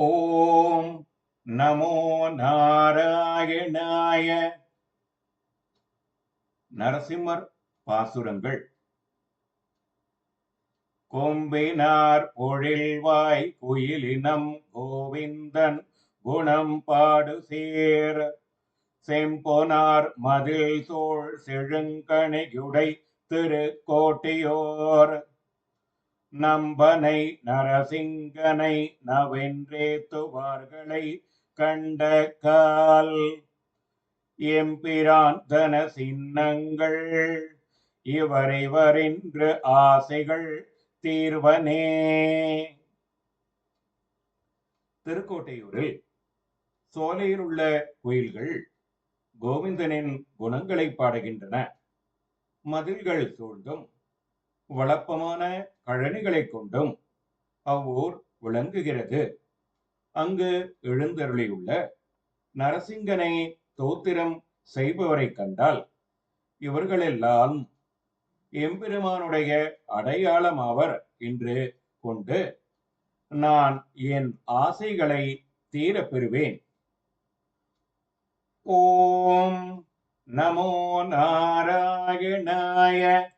ஓம் நமோ நாராயணாய நரசிம்மர் பாசுரங்கள். கொம்பினார் பொழில்வாய் குயிலினம் கோவிந்தன் குணம் பாடு சேர். செம்பொனார் மதில் சோழ் செழுங்கணியுடை திருக்கோட்டியோர். நம்பனை நரசிங்கனை நவென்றேத்துவார்களை கண்ட கால் எம்பிரான் தன சின்னங்கள் இவரிவரின்று ஆசைகள் தீர்வனே. திருக்கோட்டையூரில் சோலையில் உள்ள கோயில்கள் கோவிந்தனின் குணங்களை பாடுகின்றன. மதில்கள் சூழ்ந்தும் வளப்பமான கழனிகளை கொண்டும் அவ்வூர் விளங்குகிறது. அங்கு எழுந்தருளியுள்ள நரசிங்கனை தோத்திரம் செய்பவரை கண்டால் இவர்களெல்லாம் எம்பெருமானுடைய அடையாளமாவர் என்று கொண்டு நான் என் ஆசைகளை தீரப் பெறுவேன். ஓம் நமோ நாராயணாய